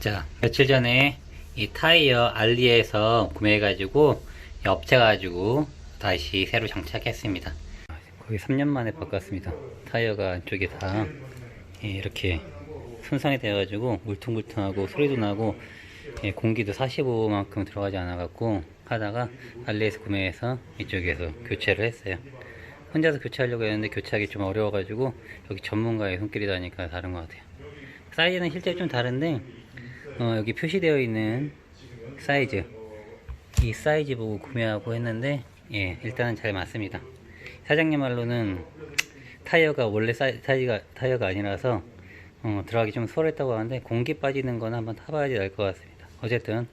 자, 며칠 전에 이 타이어 알리에서 구매해 가지고 이 업체 가지고 다시 새로 장착했습니다. 거의 3년 만에 바꿨습니다. 타이어가 안쪽에 다 예, 이렇게 손상이 되어 가지고 울퉁불퉁하고 소리도 나고 예, 공기도 45만큼 들어가지 않아 갖고 하다가 알리에서 구매해서 이쪽에서 교체를 했어요. 혼자서 교체하려고 했는데 교체하기 좀 어려워 가지고 여기 전문가의 손길이 다니까 다른 것 같아요. 사이즈는 실제 좀 다른데 어, 여기 표시되어 있는 사이즈 이 사이즈 보고 구매하고 했는데 예 일단은 잘 맞습니다. 사장님 말로는 타이어가 원래 사이, 사이즈가 타이어가 아니라서 어, 들어가기 좀 수월했다고 하는데 공기 빠지는 거는 한번 타봐야지 알 것 같습니다. 어쨌든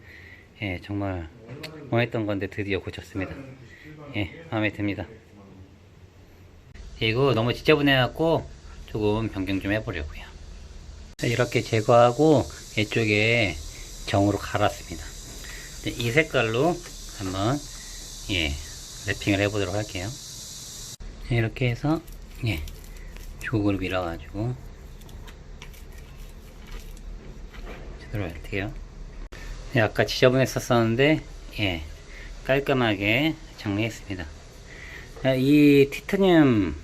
예 정말 원했던 건데 드디어 고쳤습니다. 예 마음에 듭니다. 이거 너무 지저분해 갖고 조금 변경 좀 해보려고요. 이렇게 제거하고 이쪽에 정으로 갈았습니다. 이 색깔로 한번 예 랩핑을 해보도록 할게요. 이렇게 해서 예 조국을 밀어가지고 제대로 할게요. 예, 아까 지저분했었었는데 예 깔끔하게 정리했습니다. 아, 이 티타늄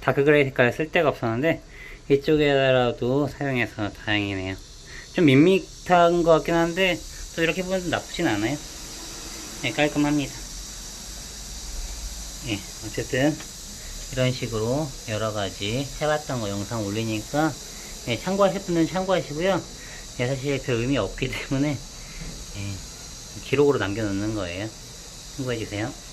다크그레이 색깔 쓸 데가 없었는데 이쪽에라도 사용해서 다행이네요. 좀 밋밋한 것 같긴 한데 또 이렇게 보면 나쁘진 않아요. 네, 깔끔합니다. 예, 어쨌든 이런 식으로 여러 가지 해봤던 거 영상 올리니까 예, 참고하실 분들은 참고하시고요. 예, 사실 별 의미 없기 때문에 예, 기록으로 남겨놓는 거예요. 참고해주세요.